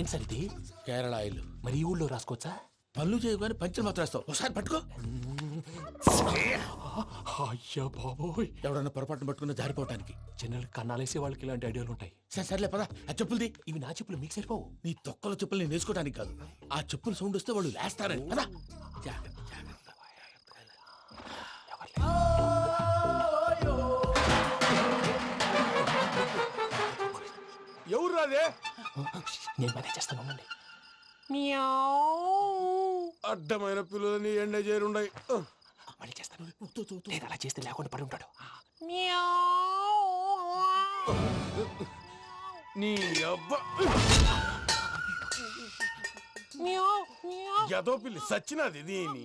ఏం సార్ ఇది కేరళ ఆయిల్. మరి ఈ ఊళ్ళో రాసుకోవచ్చా? పళ్ళు చేయగానే పంచలు మాత్రం వేస్తావు ఒకసారి పట్టుకో. అయ్యా బాబోయ్. ఎవడన్నా పొరపాటున పట్టుకున్న జారిపోవటానికి. జనరల్ కన్నాలేసే వాళ్ళకి ఇలాంటి ఐడియాలు ఉంటాయి. సరే సర్లే పదా. ఆ చెప్పులది. ఇవి నా చెప్పులు మీకు సరిపోవు. నీ తొక్కల చెప్పులు నేను వేసుకోవడానికి కాదు. ఆ చెప్పుల సౌండ్ వస్తే వాళ్ళు లేస్తారని పదా. ఎవరు రాదే నేను మేనేజ్ చేస్తాను ఉండండి. అడ్డమైన పిల్లలని ఎండ చేరుండయి. మళ్ళీ చేస్తాను. నేను అలా చేస్తే లేకుండా పడి ఉంటాడు. నీ అబ్బ. ఎదో పిల్లి సచ్చినది దీని.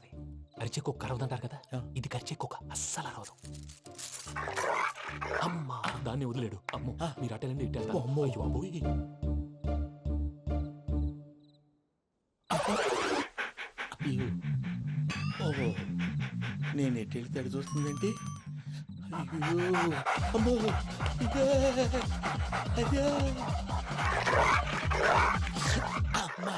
అరిచే కుక్క అరవదంటారు కదా? ఇది కరిచే కుక్క అస్సలు అరవదు. అమ్మా! దాన్ని వదిలేడు. అమ్మో! మీరు అటెండి ఇటు వెళ్తారు. అమ్మో. అయ్యో అమ్మోయ్. అయ్యో ఓహో! నేను ఎటు వెళ్తే అటు చూస్తుందేంటి? అమ్మో! ఇదే! అదే అమ్మా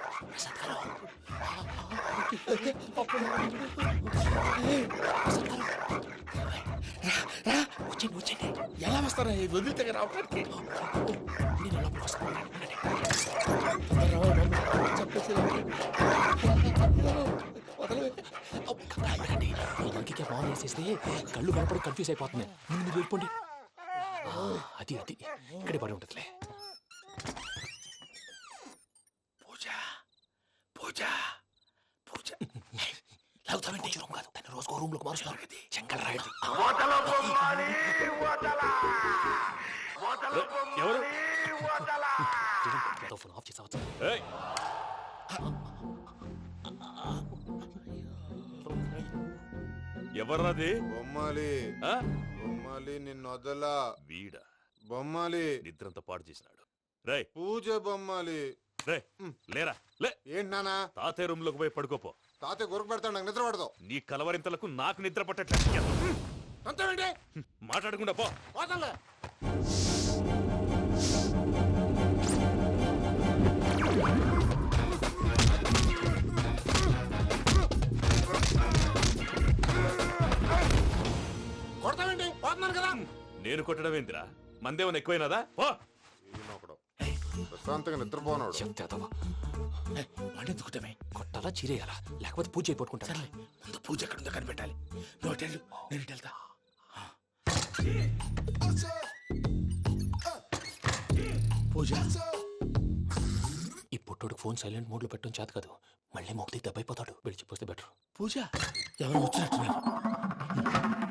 వచ్చేయండి వచ్చేయండి ఎలా వస్తారా ఇది వదిలితే రావడానికి నేను లోపలికి కళ్ళు కనపడి కన్ఫ్యూజ్ అయిపోతున్నాయి ముందు వెళ్ళిపోండి అది అది ఇక్కడే పడి ఉంటుందిలే పూజ పూజ. లాగుతామంటే రూమ్ కాదు. దాన్ని రోజుకో రూమ్లోకి మారుస్తున్నారు కదా చెంగల్ రాయడు. ఎవరు? ఫోన్ ఆఫ్ చేసావచ్చు! ఎవర్రాది? బొమ్మాలి. ఆ? బొమ్మాలి నిన్ను వదలా. వీడ. బొమ్మాలి. నిద్రంతా పాడు చేసినాడు. రే పూజ బొమ్మాలి. రే లేరా? లే. ఏంటి నానా తాతయ్య రూమ్లోకి పోయి పడుకోపో. తాతయ్య గురకు పెడతాడు నాకు నిద్ర పడదు. నీ కలవరింతలకు నాకు నిద్ర పట్టట్లేదు. అంతేంటి మాట్లాడకుండా పో. పోతాలే కొడతామండి పోతున్నాను కదా. నేను కొట్టడం ఏంటిరా మందేమన్నా ఎక్కువైనదా? పో. ప్రశాంతంగా నిద్రపోనాడు. చెప్తేదవా వాడెందుకుంటామే కొట్టాలా చీరేయాలా? లేకపోతే పూజ అయిపోట్టుకుంటా ముందు పూజ ఎక్కడుందో కనిపెట్టాలి. నువ్వు నేను ఇటు వెళ్తా. పూజ. ఈ పుట్టోడు ఫోన్ సైలెంట్ మోడ్లో పెట్టడం చేత కాదు. మళ్ళీ మొక్కి దెబ్బైపోతాడు. విడిచిపోతే బెటర్. పూజ ఎవరు వచ్చినట్టున్నారు.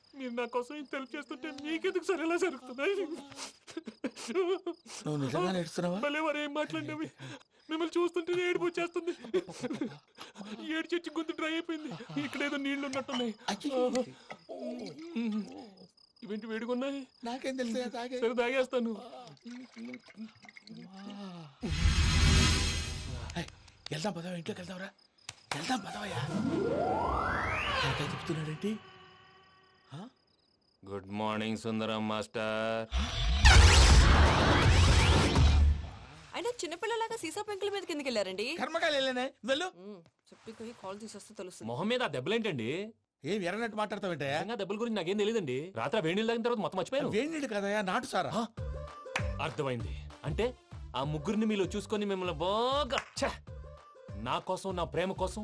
మీరు నా కోసం ఇంత హెల్ప్ చేస్తుంటే మీకెందుకు సరే? ఎలా జరుగుతున్నాయి? నువ్వు నిజంగా నేర్చుతున్నావా మళ్ళీ వారు ఏం మాట్లాడినవి? మిమ్మల్ని చూస్తుంటే ఏడుపు వచ్చేస్తుంది. ఏడు చచ్చి గొంతు డ్రై అయిపోయింది. ఇక్కడ ఏదో నీళ్ళు ఉన్నట్టున్నాయి. ఇవేంటి వేడుకున్నాయి నాకేం తెలుసు సరే తాగేస్తాను. వెళ్దాం పదవా? ఇంట్లోకి వెళ్దాంరా. వెళ్దాం పదవయ్యా చెప్తున్నాడేంటి? Good morning Sundaram master. అయినా చిన్నపిల్లలాగా సీసా పెంకుల మీద కిందకి వెళ్ళారండి. కర్మకాయలు వెళ్ళానే వెళ్ళు. చెప్పి పోయి కాల్ తీసేస్తే తెలుస్తుంది. మొహం మీద ఆ దెబ్బలేంటండి? ఏం ఎర్రనట్టు మాట్లాడతావేంటయ్యా నిజంగా దెబ్బల గురించి నాకేం తెలియదండి రాత్రి ఆ వేడి నీళ్ళు తాగిన తర్వాత మొత్తం మర్చిపోయాను. వేణిడు కదయ్యా నాటు సారా? అర్థమైంది. అంటే ఆ ముగ్గురిని మీలో చూసుకొని మిమ్మల్ని బాగా ఛే! నా కోసం నా ప్రేమ కోసం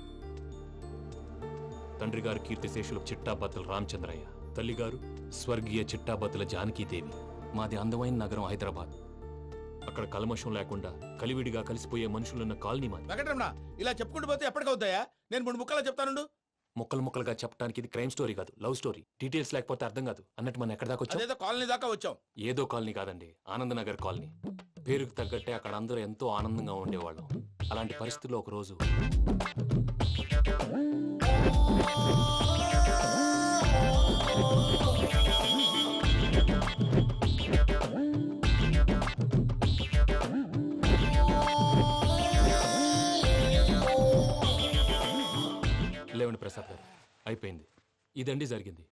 తండ్రి గారు కీర్తిశేషులు చిట్టాబత్తుల రామచంద్రయ్య. తల్లిగారు స్వర్గీయ చిట్టాబత్తుల జానకీదేవి. మాది అందమైన నగరం హైదరాబాద్. అక్కడ కల్మషం లేకుండా కలివిడిగా కలిసిపోయే మనుషులున్న కాలనీ మాది. వెంకటరమణ ఇలా చెప్పుకుంటూ పోతే ఎప్పటికవుతాయా? నేను మూడు ముక్కలా చెప్తానుండు. ముక్కలు ముక్కలుగా చెప్పడానికి ఇది క్రైమ్ స్టోరీ కాదు లవ్ స్టోరీ. డీటెయిల్స్ లేకపోతే అర్థం కాదు. అన్నట్టు మనం ఎక్కడ దాకా వచ్చాం? అదేదో కాలనీ దాకా వచ్చాం. ఏదో కాలనీ కాదండి ఆనందనగర్ కాలనీ. పేరుకు తగ్గట్టే అక్కడ అందరూ ఎంతో ఆనందంగా ఉండేవాళ్ళం. అలాంటి పరిస్థితుల్లో ఒక రోజు లేవండి ప్రసాద్ గారు. అయిపోయింది. ఇదండి జరిగింది.